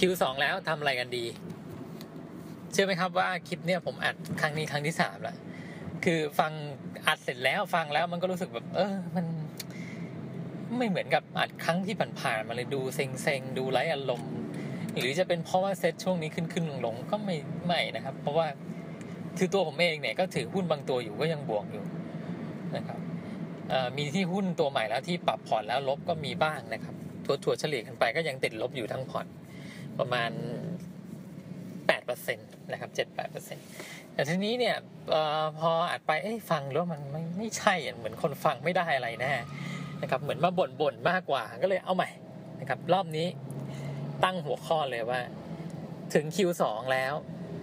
Q2 แล้วทำอะไรกันดี เชื่อไหมครับว่าคลิปเนี้ยผมอัดครั้งนี้ครั้งที่สามแล้ว คือฟังอัดเสร็จแล้วฟังแล้วมันก็รู้สึกแบบ เออ มัน ไม่เหมือนกับอัดครั้งที่ผ่านๆมาเลยดูเซ็งๆดูไร้อารมณ์ หรือจะเป็นเพราะว่าเซ็ตช่วงนี้ขึ้นขึ้นลงลงๆก็ไม่ไม่นะครับ เพราะว่าคือตัวผมเองเนี่ยก็ถือหุ้นบางตัวอยู่ก็ยังบวกอยู่นะครับมีที่หุ้นตัวใหม่แล้วที่ปรับพอร์ตแล้วลบก็มีบ้างนะครับทัวถัวเฉลี่ยกันไปก็ยังติดลบอยู่ทั้งพอร์ต ประมาณ8%นะครับ7-8%แต่ทีนี้เนี่ยออพออัดไปฟังแล้วมันไม่ไม่ใช่เหมือนคนฟังไม่ได้อะไรแน่นะครับเหมือนมาบ่นๆมากกว่าก็เลยเอาใหม่นะครับรอบนี้ตั้งหัวข้อเลยว่า ถึง Q2 แล้ว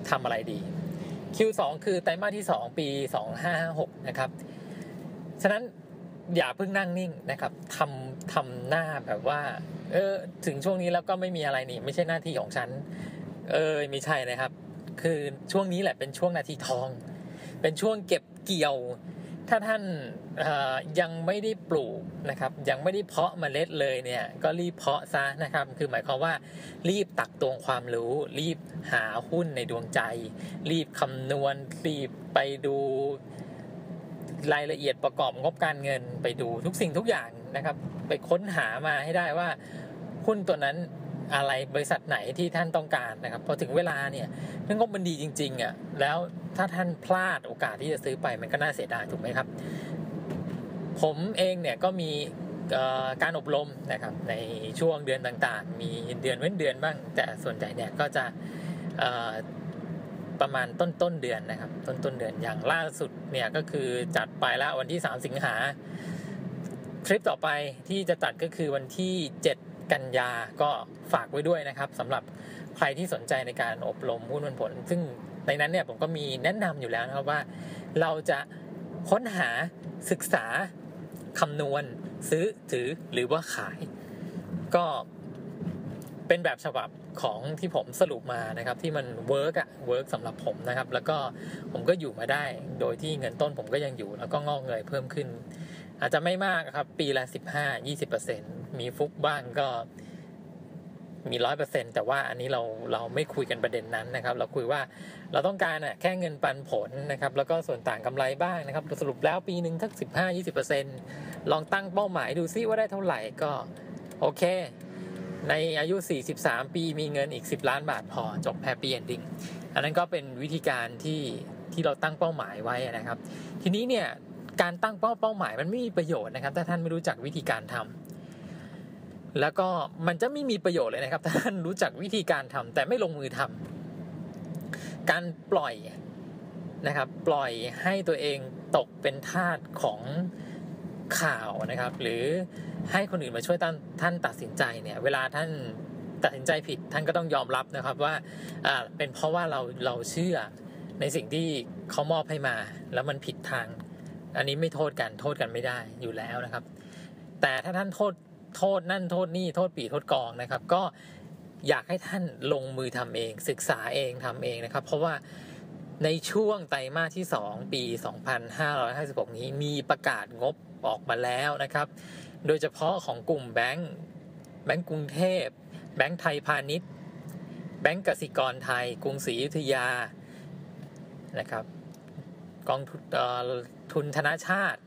ทำอะไรดี Q2 คือไตรมาสที่ 2 ปี 2556 นะครับ ฉะนั้น อย่าเพิ่งนั่งนิ่งนะครับทำทำหน้าแบบว่า เออ ถึงช่วงนี้แล้วก็ไม่มีอะไรนี่ ไม่ใช่หน้าที่ของฉัน เออไม่ใช่นะครับ คือช่วงนี้แหละเป็นช่วงนาทีทอง เป็นช่วงเก็บเกี่ยว ถ้าท่านออยังไม่ได้ปลูกนะครับ ยังไม่ได้เพาะเมล็ดเลยเนี่ย ก็รีบเพาะซะนะครับ คือหมายความว่า รีบตักตวงความรู้ รีบหาหุ้นในดวงใจ รีบคำนวณรีบไปดู รายละเอียดประกอบงบการเงินไปดูทุกสิ่งทุกอย่างนะครับ ไปค้นหามาให้ได้ว่าหุ้นตัวนั้นอะไรบริษัทไหนที่ท่านต้องการนะครับพอถึงเวลาเนี่ยเรื่องงบมันดีจริงๆอะแล้วถ้าท่านพลาดโอกาสที่จะซื้อไปมันก็น่าเสียดายถูกไหมครับ ผมเองเนี่ยก็มีการอบรมนะครับในช่วงเดือนต่างๆ มีเดือนเว้นเดือนบ้าง แต่ส่วนใหญ่เนี่ยก็จะประมาณต้นต้นเดือนนะครับ ต้นต้นเดือนอย่างล่าสุด เนี่ยก็คือจัดไปแล้ววันที่ 3 สิงหาทริปต่อไปที่จะจัดก็คือวันที่ 7 กันยาก็ฝากไว้ด้วยนะครับสำหรับใครที่สนใจในการอบรมหุ้นปันผล ซึ่งในนั้นเนี่ยผมก็มีแนะนำอยู่แล้วนะครับว่า เราจะค้นหาศึกษาคำนวณ ซื้อถือหรือว่าขาย ก็เป็นแบบฉบับ ของที่ผมสรุปมานะครับที่มันเวิร์กอะเวิร์กสำหรับผมนะครับ แล้วก็ผมก็อยู่มาได้ โดยที่เงินต้นผมก็ยังอยู่ แล้วก็งอกเงยเพิ่มขึ้น อาจจะไม่มากครับ ปีละ 15 20%มีฟุกบ้างก็มีร้อยเปอร์เซ็นแต่ว่าอันนี้เราเราไม่คุยกันประเด็นนั้นนะครับ เราคุยว่าเราต้องการอะแค่เงินปันผลนะครับ แล้วก็ส่วนต่างกำไรบ้างนะครับ สรุปแล้วปีหนึ่งทัก15 20%ลองตั้งเป้าหมายดูซิว่าได้เท่าไหร่ก็ โอเค ในอายุ 43 ปีมีเงินอีก 10 ล้านบาทพอจบแฮปปี้เอนดิ้งอันนั้นก็เป็นวิธีการที่ที่เราตั้งเป้าหมายไว้นะครับ ทีนี้เนี่ยการตั้งเป้าเป้าหมายมันไม่มีประโยชน์นะครับ ถ้าท่านไม่รู้จักวิธีการทำแล้วก็มันจะไม่มีประโยชน์เลยนะครับ ถ้าท่านรู้จักวิธีการทำแต่ไม่ลงมือทำการปล่อยนะครับ ปล่อยให้ตัวเองตกเป็นทาสของ ข่าวนะครับ หรือให้คนอื่นมาช่วยท่านท่านตัดสินใจเนี่ยเวลาท่านตัดสินใจผิดท่านก็ต้องยอมรับนะครับว่าอ่าเป็นเพราะว่าเราเราเชื่อในสิ่งที่เขามอบให้มา แล้วมันผิดทาง อันนี้ไม่โทษกันโทษกันไม่ได้อยู่แล้วนะครับ แต่ถ้าท่านโทษโทษนั่นโทษนี่โทษปีโทษกองนะครับ ก็อยากให้ท่านลงมือทำเอง ศึกษาเองทำเองนะครับ เพราะว่าในช่วงไตรมาสที่ 2 ปี 2556 นี้มีประกาศงบ ออกมาแล้วนะครับ โดยเฉพาะของกลุ่มแบงก์แบงก์กรุงเทพ แบงก์ไทยพาณิชย์ แบงก์กสิกรไทย กรุงศรีอยุธยา นะครับ กองทุนเอ่อทุนธนาชาติ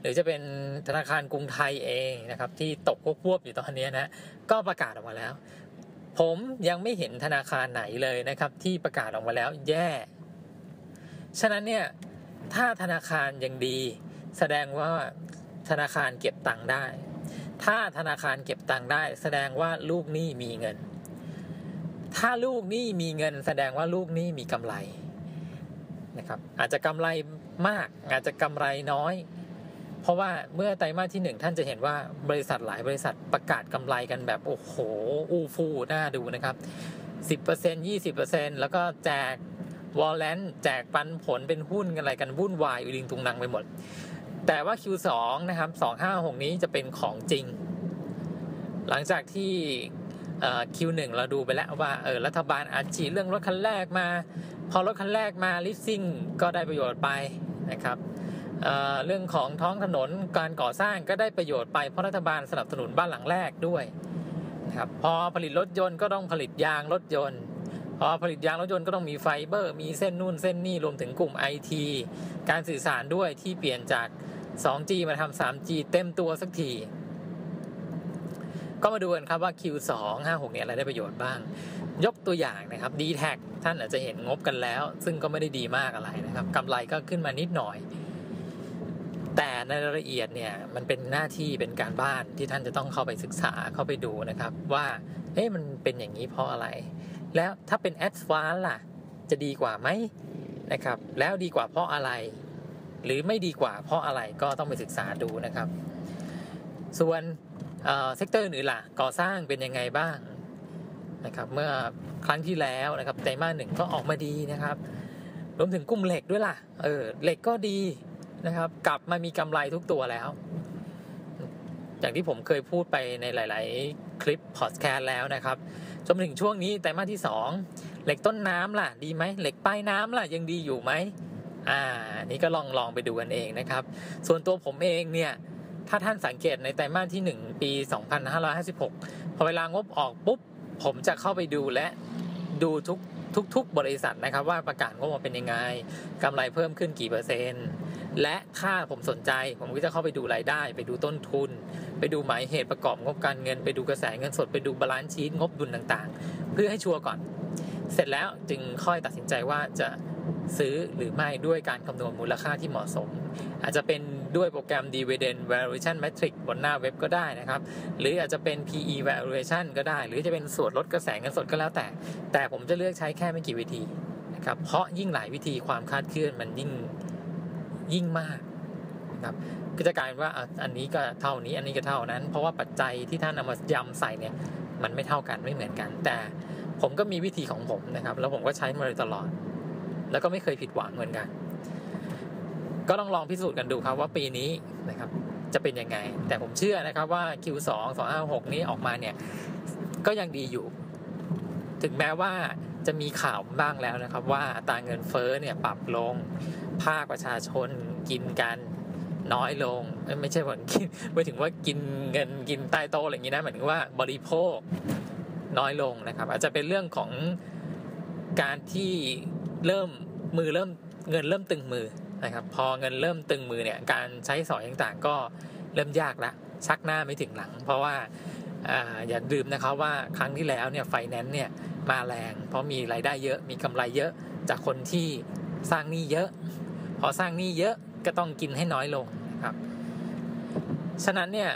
หรือจะเป็นธนาคารกรุงไทยเองนะครับ ที่ตกควบๆอยู่ตอนนี้นะ ก็ประกาศออกมาแล้ว ผมยังไม่เห็นธนาคารไหนเลยนะครับ ที่ประกาศออกมาแล้วแย่ ฉะนั้นเนี่ยถ้าธนาคารยังดี แสดงว่าธนาคารเก็บตังค์ได้ ถ้าธนาคารเก็บตังค์ได้ แสดงว่าลูกหนี้มีเงิน ถ้าลูกหนี้มีเงิน แสดงว่าลูกหนี้มีกำไรนะครับ อาจจะกำไรมาก อาจจะกำไรน้อย เพราะว่าเมื่อไตรมาสที่หนึ่งท่านจะเห็นว่าบริษัทหลายบริษัทประกาศกำไรกันแบบโอ้โหอู้ฟู่น่าดูนะครับสิบเปอร์เซ็นยี่สิบเปอร์เซ็นแล้วก็แจกวอลเลนแจกปันผลเป็นหุ้นกันอะไรกันวุ่นวายอุลิงตุงนังไปหมด แต่ว่า Q2 นะครับ256 นี้จะเป็นของจริง หลังจากที่ Q1 เราดูไปแล้วว่าเออรัฐบาลอาจีเรื่องรถคันแรกมา พอรถคันแรกมาลิสซิ่งก็ได้ประโยชน์ไปนะครับเเรื่องของท้องถนนการก่อสร้างก็ได้ประโยชน์ไปเพราะรัฐบาลสนับสนุนบ้านหลังแรกด้วยนะครับพอผลิตรถยนต์ก็ต้องผลิตยางรถยนต์ พอผลิตยางรถยนต์ก็ต้องมีไฟเบอร์ มีเส้นนู่นเส้นนี่รวมถึงกลุ่ม IT การสื่อสารด้วยที่เปลี่ยนจาก 2G มาทำ 3G เต็มตัวสักที ก็มาดูกันครับว่า Q2 56เนี่ยอะไรได้ประโยชน์บ้าง ยกตัวอย่างนะครับ d t แทท่านอาจจะเห็นงบกันแล้ว ซึ่งก็ไม่ได้ดีมากอะไรนะครับกำไรก็ขึ้นมานิดหน่อย แต่ในรายละเอียดเนี่ยมันเป็นหน้าที่เป็นการบ้านที่ท่านจะต้องเข้าไปศึกษาเข้าไปดูนะครับ ว่าเอ๊ะมันเป็นอย่างนี้เพราะอะไร แล้วถ้าเป็น a d v a n c e ล่ะจะดีกว่าไหมนะครับ แล้วดีกว่าเพราะอะไร หรือไม่ดีกว่าเพราะอะไรก็ต้องไปศึกษาดูนะครับ ส่วนเซกเตอร์อื่นล่ะก่อสร้างเป็นยังไงบ้างนะครับ เมื่อครั้งที่แล้วนะครับไตรมาสหนึ่งก็ออกมาดีนะครับรวมถึงกลุ่มเหล็กด้วยล่ะ เออเหล็กก็ดีนะครับ กลับมามีกำไรทุกตัวแล้ว อย่างที่ผมเคยพูดไปในหลาย ๆ คลิปพอดแคสต์แล้วนะครับจนถึงช่วงนี้ไตรมาสที่ 2 เหล็กต้นน้ำล่ะ ดีไหมเหล็กปลายน้ำล่ะยังดีอยู่ไหม อ่านี่ก็ลองลองไปดูกันเองนะครับ ส่วนตัวผมเองเนี่ย ถ้าท่านสังเกตในไตรมาสที่ 1 ปี 2556 พอเวลางบออกปุ๊บ ผมจะเข้าไปดูและดูทุกทุก ๆ บริษัทนะครับว่าประกาศงบมาเป็นยังไงกำไรเพิ่มขึ้นกี่เปอร์เซ็นต์ และถ้าผมสนใจ ผมก็จะเข้าไปดูรายได้ ไปดูต้นทุน ไปดูหมายเหตุประกอบงบการเงิน ไปดูกระแสเงินสดไปดูบาลานซ์ชีตงบดุลต่างๆ เพื่อให้ชัวร์ก่อน เสร็จแล้วจึงค่อยตัดสินใจว่าจะ ซื้อหรือไม่ด้วยการคำนวณมูลค่าที่เหมาะสม อาจจะเป็นด้วยโปรแกรม Dividend Valuation Metric บนหน้าเว็บก็ได้นะครับ หรืออาจจะเป็น PE Valuation ก็ได้ หรือจะเป็นส่วนลดกระแสเงินสดก็แล้วแต่ แต่ผมจะเลือกใช้แค่ไม่กี่วิธีนะครับเพราะยิ่งหลายวิธีความคาดเคลื่อนมันยิ่งยิ่งมากนะครับก็จะกลายเป็นว่าอันนี้ก็เท่านี้อันนี้ก็เท่านั้น เพราะว่าปัจจัยที่ท่านเอามายำใส่เนี่ยมันไม่เท่ากันไม่เหมือนกัน แต่ผมก็มีวิธีของผมนะครับ แล้วผมก็ใช้มาโดยตลอด แล้วก็ไม่เคยผิดหวังเหมือนกัน ก็ลองลองพิสูจน์กันดูครับว่าปีนี้นะครับ จะเป็นยังไง แต่ผมเชื่อนะครับว่า Q2 256 นี้ออกมาเนี่ย ก็ยังดีอยู่ ถึงแม้ว่าจะมีข่าวบ้างแล้วนะครับ ว่าตาเงินเฟ้อเนี่ยปรับลง ภาคประชาชนกินกันน้อยลง ไม่ใช่ว่ากินไม่ถึงว่ากินเงินกินใต้โต๊ะอะไรอย่างนี้นะหมายถึงว่าบริโภคน้อยลงนะครับ อาจจะเป็นเรื่องของการที่ เริ่มมือเริ่มเงินเริ่มตึงมือนะครับพอเงินเริ่มตึงมือเนี่ยการใช้สอยต่างๆ ก็เริ่มยากละชักหน้าไม่ถึงหลัง เพราะว่าอย่าลืมนะครับว่าครั้งที่แล้วเนี่ยไฟแนนซ์เนี่ยมาแรง เพราะมีรายได้เยอะมีกำไรเยอะจากคนที่สร้างหนี้เยอะ พอสร้างหนี้เยอะก็ต้องกินให้น้อยลงนะครับฉะนั้นเนี่ย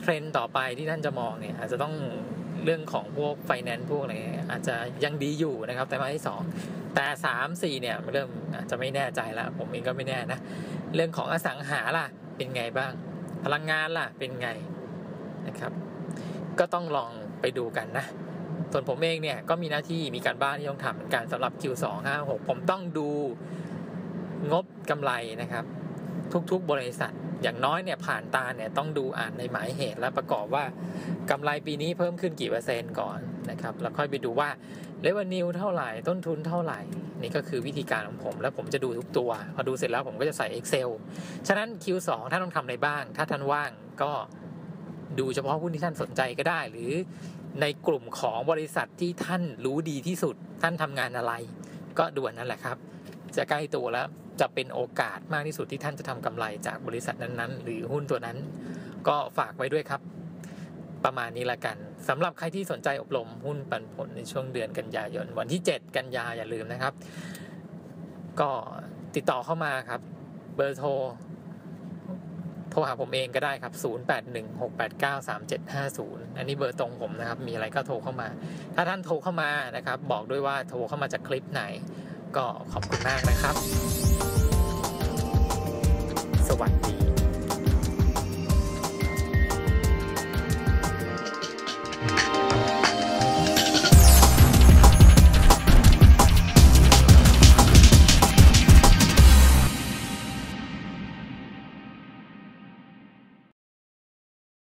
เทรนด์ต่อไปที่ท่านจะมองเนี่ยอาจจะต้องเรื่องของพวกไฟแนนซ์พวกอะไรอาจจะยังดีอยู่นะครับแต่มาที่สอง แต่สามสี่เนี่ยเริ่มอาจจะไม่แน่ใจละ ผมเองก็ไม่แน่นะ เรื่องของอสังหาล่ะ เป็นไงบ้าง พลังงานล่ะ เป็นไงนะครับ ก็ต้องลองไปดูกันนะ ส่วนผมเองเนี่ยก็มีหน้าที่มีการบ้านที่ต้องทำเหมือนกันสำหรับ Q2 5 6 ผมต้องดูงบกำไรนะครับ ทุกๆบริษัทอย่างน้อยเนี่ยผ่านตาเนี่ยต้องดูอ่านในหมายเหตุและประกอบว่ากำไรปีนี้เพิ่มขึ้นกี่เปอร์เซ็นต์ก่อนนะครับ แล้วค่อยไปดูว่า เลเวนิวเท่าไหร่ต้นทุนเท่าไหร่ นี่ก็คือวิธีการของผม แล้วผมจะดูทุกตัว พอดูเสร็จแล้วผมก็จะใส่ Excel ฉะนั้น Q2 ท่านต้องทำอะไรบ้าง ถ้าท่านว่างก็ดูเฉพาะหุ้นที่ท่านสนใจก็ได้ หรือในกลุ่มของบริษัทที่ท่านรู้ดีที่สุด ท่านทำงานอะไร ก็ดูนั่นแหละครับ จะใกล้ตัวแล้วจะเป็นโอกาสมากที่สุดที่ท่านจะทำกำไรจากบริษัทนั้นๆ หรือหุ้นตัวนั้น ก็ฝากไว้ด้วยครับ ประมาณนี้ละกัน สำหรับใครที่สนใจอบรมหุ้นปันผลในช่วงเดือนกันยายน วันที่ 7 กันยาอย่าลืมนะครับ ก็ติดต่อเข้ามาครับ เบอร์โทรโทรหาผมเองก็ได้ครับ 0816893750 อันนี้เบอร์ตรงผมนะครับ มีอะไรก็โทรเข้ามา ถ้าท่านโทรเข้ามานะครับ บอกด้วยว่าโทรเข้ามาจากคลิปไหน ก็ขอบคุณมากนะครับ